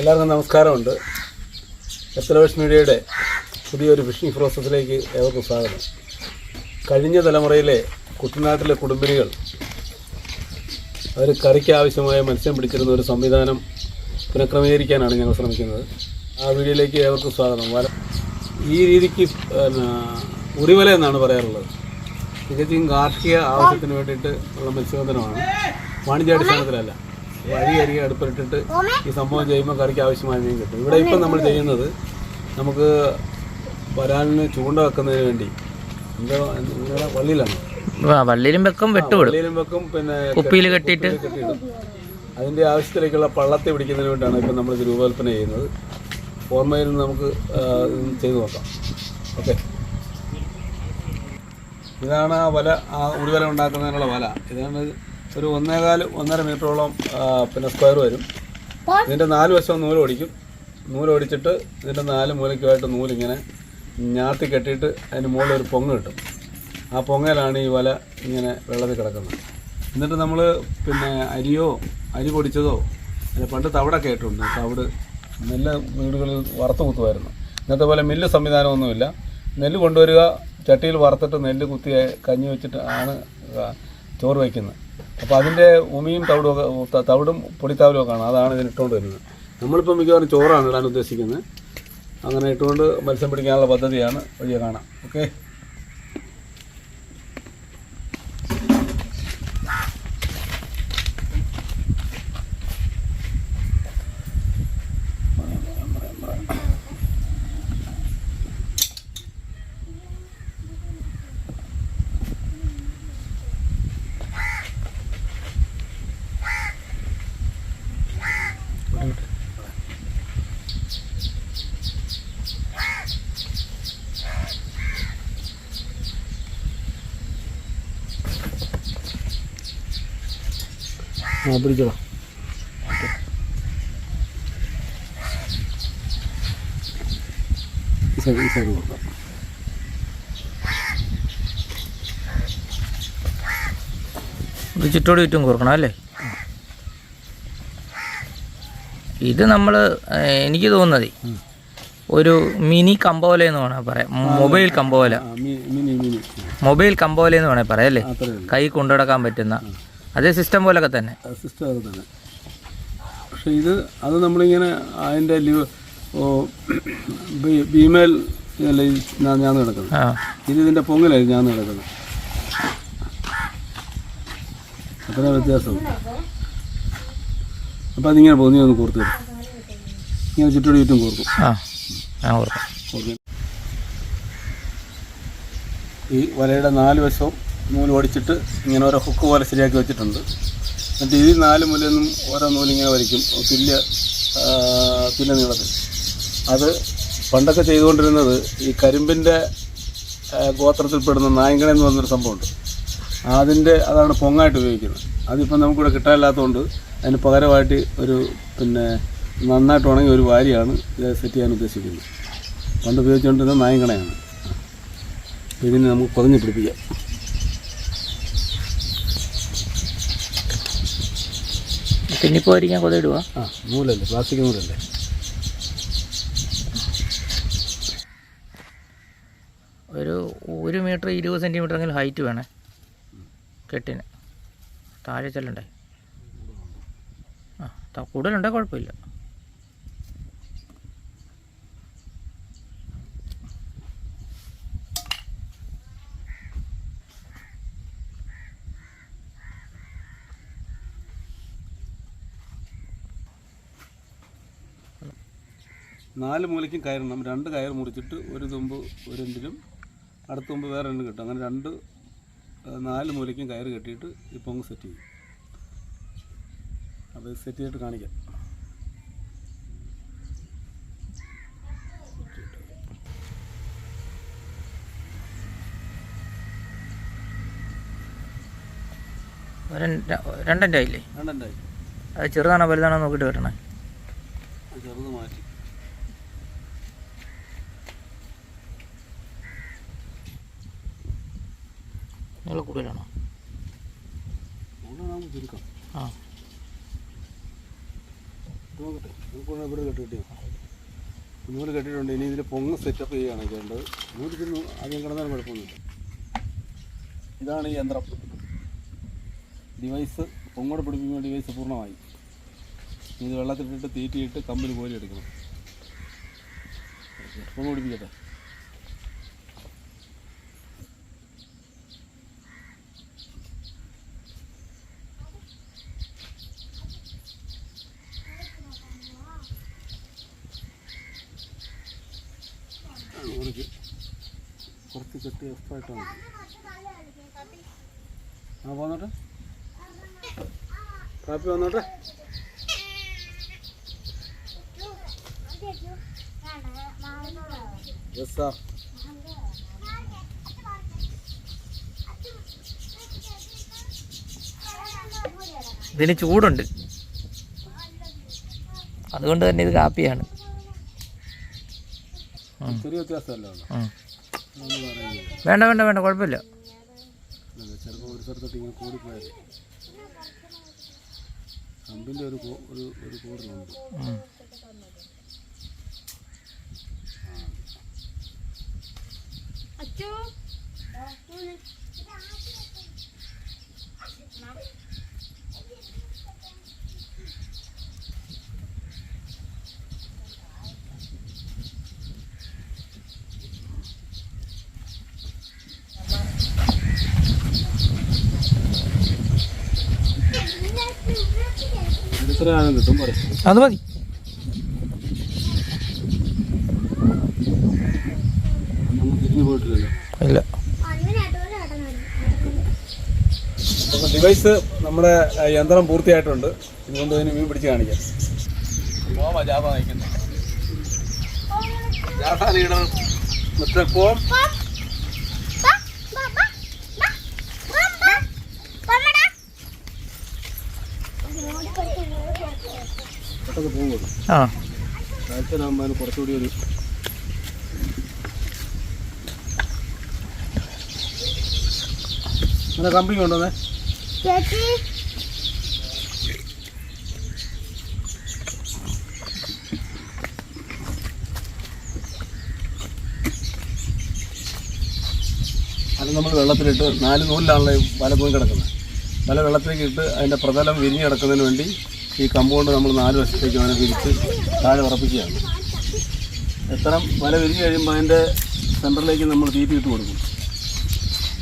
എല്ലാവർക്കും നമസ്കാരമുണ്ട്. എത്രവേഷ് മീഡിയയുടെ പുതിയൊരു ഫിഷിംഗ് പ്രോസസ്സിലേക്ക് ഏവർക്കും സ്വാഗതം. കഴിഞ്ഞ തലമുറയിലെ കുട്ടനാട്ടിലെ കുടുംബിനികൾ അവർ കറിക്ക് ആവശ്യമായ മത്സ്യം പിടിച്ചിരുന്ന ഒരു സംവിധാനം പുനഃക്രമീകരിക്കാനാണ് ഞങ്ങൾ ശ്രമിക്കുന്നത്. ആ വീഡിയോയിലേക്ക് ഏവർക്കും സ്വാഗതം. വല ഈ രീതിക്ക് ഉറിവല എന്നാണ് പറയാറുള്ളത്. തികച്ചും കാർഷിക ആവശ്യത്തിന് വേണ്ടിയിട്ട് ഉള്ള മത്സ്യബന്ധനമാണ്. വാണിജ്യാടിസ്ഥാനത്തിലല്ല വഴി അരികെ അടുപ്പിട്ടിട്ട് ഈ സംഭവം ചെയ്യുമ്പോൾ കറിക്ക് ആവശ്യമായ മീൻ കിട്ടും. ഇവിടെ ഇപ്പം നമ്മൾ ചെയ്യുന്നത് നമുക്ക് വരാലിന് ചൂണ്ട വെക്കുന്നതിന് വേണ്ടി. എന്തോ നിങ്ങളുടെ വള്ളിയിലാണ്. വള്ളിയിലും വെക്കും വെട്ടുവിടും. വള്ളിയിലും വെക്കും പിന്നെ കുപ്പിയിൽ കെട്ടിയിട്ട്. അതിന്റെ അതിന്റെ ആവശ്യത്തിലേക്കുള്ള പള്ളത്തെ പിടിക്കുന്നതിന് വേണ്ടിയാണ് ഇപ്പം നമ്മൾ ഇത് രൂപകൽപ്പന ചെയ്യുന്നത്. ഓർമ്മയിൽ നിന്ന് നമുക്ക് ഇത് ചെയ്തു നോക്കാം. ഓക്കെ. ഇതാണ് ആ വല ആ ഉരുവല ഉണ്ടാക്കുന്നതിനുള്ള വല. ഇതാണ് ഒരു ഒന്നേകാൽ ഒന്നര മീറ്ററോളം പിന്നെ സ്ക്വയർ വരും. ഇതിന്റെ നാല് വശവും നൂൽ ഓടിച്ചിട്ട് ഇതിന്റെ നാല് മൂലയ്ക്കുമായിട്ട് നൂലിങ്ങനെ ഞാത്തി കെട്ടിയിട്ട് അതിന് മുകളിൽ ഒരു പൊങ്ങ് കിട്ടും. ആ പൊങ്ങയിലാണ് ഈ വല ഇങ്ങനെ വെള്ളത്തിൽ കിടക്കുന്നത്. എന്നിട്ട് നമ്മൾ പിന്നെ അരിയോ അരി പൊടിച്ചതോ അല്ല പണ്ട് തവിടൊക്കെ ആയിട്ടുണ്ട് തവിട് നെല്ല് വീടുകളിൽ വറുത്ത് കുത്തുമായിരുന്നു. ഇന്നത്തെ പോലെ മില്ല് സംവിധാനമൊന്നുമില്ല. നെല്ല് കൊണ്ടുവരിക ചട്ടിയിൽ വറുത്തിട്ട് നെല്ല് കുത്തി കഞ്ഞി വെച്ചിട്ട് ആണ് ചോറ് വയ്ക്കുന്നത്. അപ്പോൾ അതിന്റെ ഉമിയും തവിടും ഒക്കെ തവിടും പൊടിത്താവലും ഒക്കെ ആണ് അതാണ് ഇതിന് ഇട്ടുകൊണ്ട് വരുന്നത്. നമ്മളിപ്പോൾ മിക്കവാറും ചോറാണ് ഇടാൻ ഉദ്ദേശിക്കുന്നത്. അങ്ങനെ ഇട്ടുകൊണ്ട് മത്സ്യം പിടിക്കാനുള്ള പദ്ധതിയാണ് വഴിയെ കാണാം. ഓക്കെ ആ പിടിച്ചോളാം. ഈ സൈഡ് ഈ സൈഡ് കൊടുക്കാം ഇത് ചുറ്റോട് ചുറ്റും കൊടുക്കണം അല്ലേ? ഇത് നമ്മൾ എനിക്ക് തോന്നുന്നത് ഒരു മിനി കമ്പോല എന്ന് വേണേൽ പറയാം. മൊബൈൽ കമ്പോല മൊബൈൽ കമ്പോല എന്ന് വേണേൽ പറയാം അല്ലേ? കൈ കൊണ്ടുനടക്കാൻ പറ്റുന്ന അതേ സിസ്റ്റം പോലൊക്കെ തന്നെ. സിസ്റ്റം അത് തന്നെ. പക്ഷെ ഇത് അത് നമ്മളിങ്ങനെ അതിന്റെ ലിവ് ബീമേൽ അല്ല ഞാൻ നടക്കുന്നത് ഇത് ഇതിന്റെ പൊങ്ങലായി ഞാൻ നടക്കുന്നത് അത്ര വ്യത്യാസമുണ്ട് അപ്പോൾ അതിങ്ങനെ പോകുന്നു. ഒന്ന് കോർത്ത് ഇങ്ങനെ ചുറ്റോട് ചുറ്റും കോർക്കും. ഈ വലയുടെ നാല് വശവും നൂൽ ഓടിച്ചിട്ട് ഇങ്ങനെ ഓരോ ഹുക്ക് പോലെ ശരിയാക്കി വെച്ചിട്ടുണ്ട്. എന്നിട്ട് ഈ നാല് മുലയിൽ നിന്നും ഓരോ നൂലിങ്ങനെ വരയ്ക്കും തുല്യ തുല്യ നീളത്തിൽ. അത് പണ്ടൊക്കെ ചെയ്തുകൊണ്ടിരുന്നത് ഈ കരിമ്പിന്റെ ഗോത്രത്തിൽപ്പെടുന്ന നായങ്കണ എന്ന് പറഞ്ഞൊരു സംഭവമുണ്ട്. അതിന്റെ അതാണ് പൊങ്ങായിട്ട് ഉപയോഗിക്കുന്നത്. അതിപ്പോൾ നമുക്കിവിടെ കിട്ടാനില്ലാത്തതുകൊണ്ട് അതിന് പകരമായിട്ട് ഒരു പിന്നെ നന്നായിട്ട് ഉണങ്ങിയ ഒരു വാരിയാണ് ഇത് സെറ്റ് ചെയ്യാൻ ഉദ്ദേശിക്കുന്നത്. പണ്ട് ഉപയോഗിച്ചുകൊണ്ടിരുന്നത് നായങ്കണയാണ് ഇതിനെ നമുക്ക് പൊതിഞ്ഞ് പിടിപ്പിക്കാം. പിന്നിപ്പോയിരിക്കാൻ കൊതിടുക ആ നൂലല്ലേ പ്ലാസ്റ്റിക് നൂലല്ലേ? ഒരു ഒരു മീറ്റർ ഇരുപത് സെന്റിമീറ്റർ എങ്കിലും ഹൈറ്റ് വേണേ കെട്ടിന്. താഴെ ചെല്ലണ്ടേ? ആ കൂടുതലുണ്ടെങ്കിൽ കൂടുതലുണ്ടേ കുഴപ്പമില്ല. നാല് മൂലയ്ക്കും കയറണം. രണ്ട് കയർ മുറിച്ചിട്ട് ഒരു തുമ്പ് ഒരു എൻഡിലും അടുത്ത തുമ്പ് വേറെ എൻഡ് കിട്ടും. അങ്ങനെ രണ്ട് നാല് മൂലയ്ക്കും കയർ കെട്ടിയിട്ട് ഇപ്പോൾ അങ്ങ് സെറ്റ് ചെയ്യും. അപ്പോൾ സെറ്റ് ചെയ്തിട്ട് കാണിക്കാം. രണ്ടെന്റെ ആയില്ലേ? ആയില്ലേ ആയി. അത് ചെറുതാണോ വലുതാണോ നോക്കിയിട്ട് വരണേ. ചെറുത് മാറ്റി. നിങ്ങൾ കൂടുതലാണോ ആ. ഇവിടെ കെട്ടിട്ടി നൂൽ കെട്ടിയിട്ടുണ്ട്. ഇനി ഇതിൽ പൊങ്ങ് സെറ്റപ്പ് ചെയ്യുകയാണ് ചെയ്യേണ്ടത്. നൂറ്റി ആദ്യം കിടന്നാലും കുഴപ്പമൊന്നുമില്ല. ഇതാണ് ഈ യന്ത്രം. ഡിവൈസ് പൊങ്ങോട് പിടിപ്പിക്കുന്ന ഡിവൈസ് പൂർണമായി. ഇത് വെള്ളത്തിലിട്ടിട്ട് തീറ്റിയിട്ട് കമ്പിൽ കോരി എടുക്കണം. പൊങ്ങ് പിടിപ്പിക്കട്ടെ. കെട്ടി എക്സ്ട്രാ ആ പോന്നോട്ടെ കാപ്പി വന്നോട്ടെ. യെസ് സാർ ഇതിന് ചൂടുണ്ട്. അതുകൊണ്ട് തന്നെ ഇത് കാപ്പിയാണ്. ചെറിയ വ്യത്യാസമല്ലേ വേണ്ട വേണ്ട വേണ്ട കുഴപ്പമില്ല. ചിലപ്പോൾ കിട്ടും അത് മതി. ഇല്ല. ഡിവൈസ് നമ്മുടെ യന്ത്രം പൂർത്തിയായിട്ടുണ്ട്. ഇതുകൊണ്ട് അതിന് മീൻ പിടിച്ച് കാണിക്കാം. നോമ ജാഥ നയിക്കുന്നു ജാഥ ലീഡർ മിസ്റ്റർ കോം പെട്ടെന്ന് പോകുള്ളൂ. ആ. കാഴ്ചയിലാകുമ്പോൾ കുറച്ചുകൂടി ഒരു അങ്ങനെ കമ്പനി ഉണ്ടോന്നേ ചേച്ചി. അത് നമ്മൾ വെള്ളത്തിലിട്ട് നാല് നൂലിലാണല്ലോ വല പോയി കിടക്കുന്നത്. വല വെള്ളത്തിലേക്ക് ഇട്ട് അതിന്റെ പ്രതലം വിരിഞ്ഞ് കിടക്കുന്നതിന് വേണ്ടി ഈ കമ്പൗണ്ട് നമ്മൾ നാല് വർഷത്തേക്ക് അവനെ വിരിച്ച് താഴെ ഉറപ്പിക്കുകയാണ്. എത്ര വല വിരിഞ്ഞ് കഴിയുമ്പോൾ അതിന്റെ സെന്ററിലേക്ക് നമ്മൾ തീറ്റി ഇട്ട് കൊടുക്കും.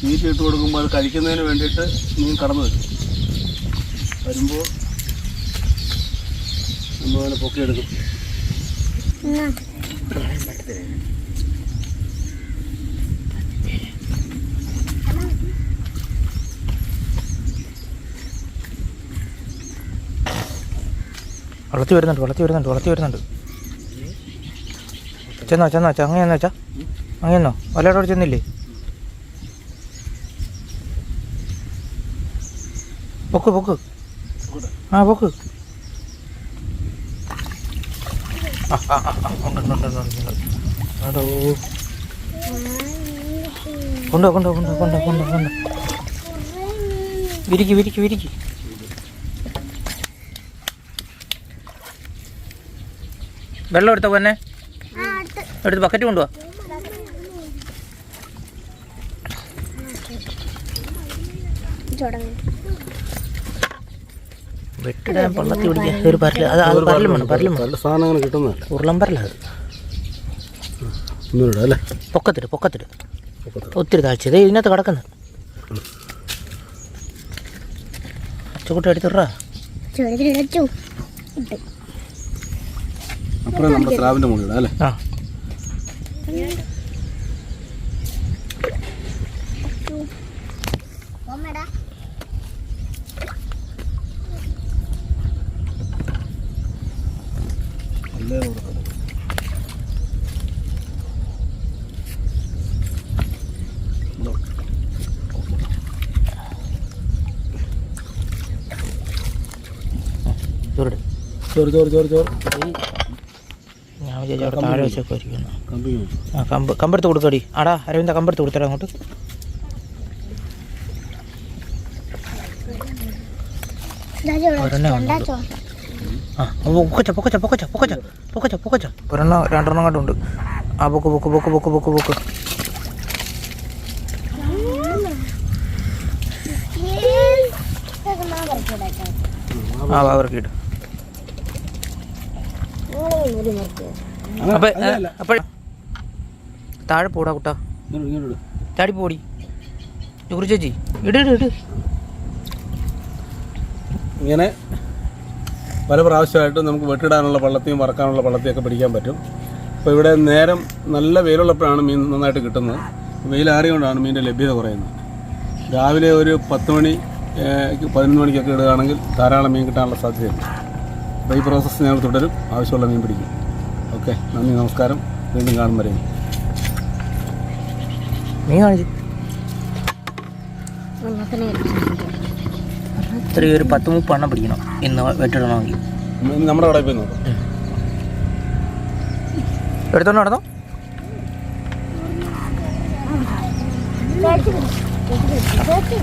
തീറ്റി ഇട്ട് കൊടുക്കുമ്പോൾ അത് കഴിക്കുന്നതിന് വേണ്ടിയിട്ട് മീൻ കടന്നു വരും. വരുമ്പോൾ നമ്മൾ അതിനെ പൊക്കിയെടുക്കും. വളർത്തി വരുന്നുണ്ട് വളർത്തി വരുന്നുണ്ട് വളർത്തി വരുന്നുണ്ട്. ചെന്നോ ചെന്നോ ച അങ്ങനെയെന്നോ അച്ഛാ അങ്ങനെയെന്നോ വലയോടെ ചെന്നില്ലേ? പൊക്ക് പൊക്ക്. ആ പൊക്ക്. കൊണ്ടോ കൊണ്ടോ കൊണ്ടോ കൊണ്ടോ കൊണ്ടോ കൊണ്ടോ. വിരിക്ക് വിരിക്ക് വിരിക്ക്. വെള്ളം എടുത്തോ പോന്നെ? എടുത്ത് ബക്കറ്റ് കൊണ്ടുപോവാ വെട്ടിടാൻ പള്ളത്തി പിടിക്കാൻ ഒരു പരൽ. അത് അത് പരലും വേണം പരലും വേണം. നല്ല സാധനങ്ങൾ കിട്ടുന്നതല്ല? ഉരുളം പരല അത്. ഒന്നുമില്ല അല്ലേ? പൊക്കത്തിട്ട് പൊക്കത്തിട്ട് ഒത്തിരി താഴ്ച ഇതേ ഇതിനകത്ത് കിടക്കുന്നു. അച്ചുകുട്ടി എടുത്തിട്രാ ചുരുക്കിടച്ചു ഇട്ടു അപ്പുറം നമ്മുടെ സ്ലാബിന്റെ മുകളിൽ അല്ലേ? ആ. ചോറ് ചോറ് ചോറ് ചോറ് വിചാരിച്ചു അവിടെ താഴെ വെച്ചൊക്കെ ഇരിക്കുന്നു കമ്പി ആ കമ്പ് കമ്പെടുത്ത് കൊടുക്കടി ആടാ അരവിന്ദ കമ്പെടുത്ത് കൊടുത്തടാ അങ്ങോട്ട്. ആ പൊക്കച്ച പൊക്കച്ച പൊക്കച്ച പൊക്കച്ച പൊക്കച്ച പൊക്കച്ച. ഒരെണ്ണം രണ്ടെണ്ണം കണ്ടുണ്ട് ആ പൊക്ക് പൊക്ക് പൊക്ക് പൊക്ക് പൊക്ക് പൊക്ക്. ആ അവർക്ക് ഇട്ട് നിങ്ങളെ ഒരു നിർത്തിയോ അങ്ങനെ- അപ്പൊ അതല്ല. അപ്പൊ താഴെ പോടാ കുട്ടാ. ചാടി പോടി. ജോറി ചേച്ചി. ഇട് ഇട് ഇട്. ഇങ്ങനെ പല പ്രാവശ്യമായിട്ട് നമുക്ക് വെട്ടിടാനുള്ള പള്ളത്തിയും വറക്കാനുള്ള പള്ളത്തെയൊക്കെ പിടിക്കാൻ പറ്റും. അപ്പോൾ ഇവിടെ നേരം നല്ല വെയിലുള്ളപ്പോഴാണ് മീൻ നന്നായിട്ട് കിട്ടുന്നത്. വെയിലാറിയുകൊണ്ടാണ് മീനിന്റെ ലഭ്യത കുറയുന്നത്. രാവിലെ ഒരു പത്ത് മണി പതിനൊന്ന് മണിക്കൊക്കെ ഇടുകയാണെങ്കിൽ ധാരാളം മീൻ കിട്ടാനുള്ള സാധ്യതയുണ്ട്. അപ്പോൾ ഈ പ്രോസസ്സ് ഞങ്ങൾ തുടരും. ആവശ്യമുള്ള മീൻ പിടിക്കും. ഓക്കെ നന്ദി നമസ്കാരം. വീണ്ടും കാണും വരെയും നീ കാണിച്ചു. ഇത്രയും ഒരു പത്ത് മുപ്പെണ്ണം പിടിക്കണം. ഇന്ന് വെട്ടിടണമെങ്കിൽ. നമ്മുടെ കടയിൽ പോയി നോക്കാം. എടുത്തോണ്ട് നടന്നോ? Thank ചേച്ചി